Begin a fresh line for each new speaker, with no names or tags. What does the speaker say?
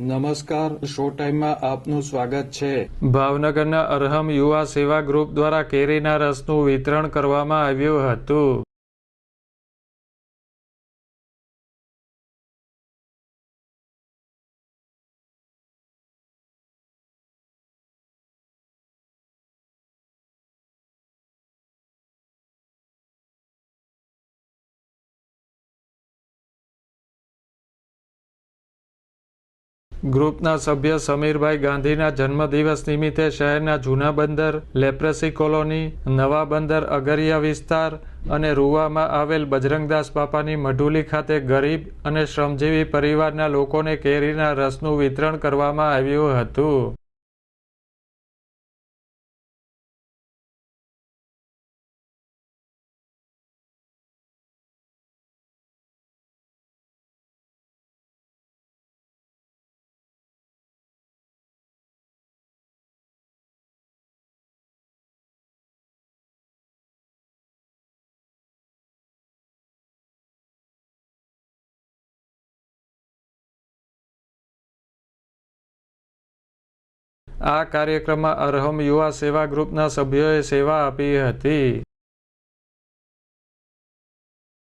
નમસ્કાર શો ટાઈમમાં આપનું સ્વાગત છે.
ભાવનગરના અરહમ યુવા સેવા ગ્રુપ દ્વારા કેરીના રસનું વિતરણ કરવામાં આવ્યું હતું. ગ્રુપના સભ્ય સમીરભાઈ ગાંધીના જન્મદિવસ નિમિત્તે શહેરના જૂના બંદર, લેપ્રસી કોલોની, નવા બંદર, અગરિયા વિસ્તાર અને રૂવામાં આવેલ બજરંગદાસ બાપાની મઢુલી ખાતે ગરીબ અને શ્રમજીવી પરિવારના લોકોને કેરીના રસનું વિતરણ કરવામાં આવ્યું હતું. આ કાર્યક્રમમાં અરહમ યુવા સેવા ગ્રુપના સભ્યોએ સેવા આપી હતી.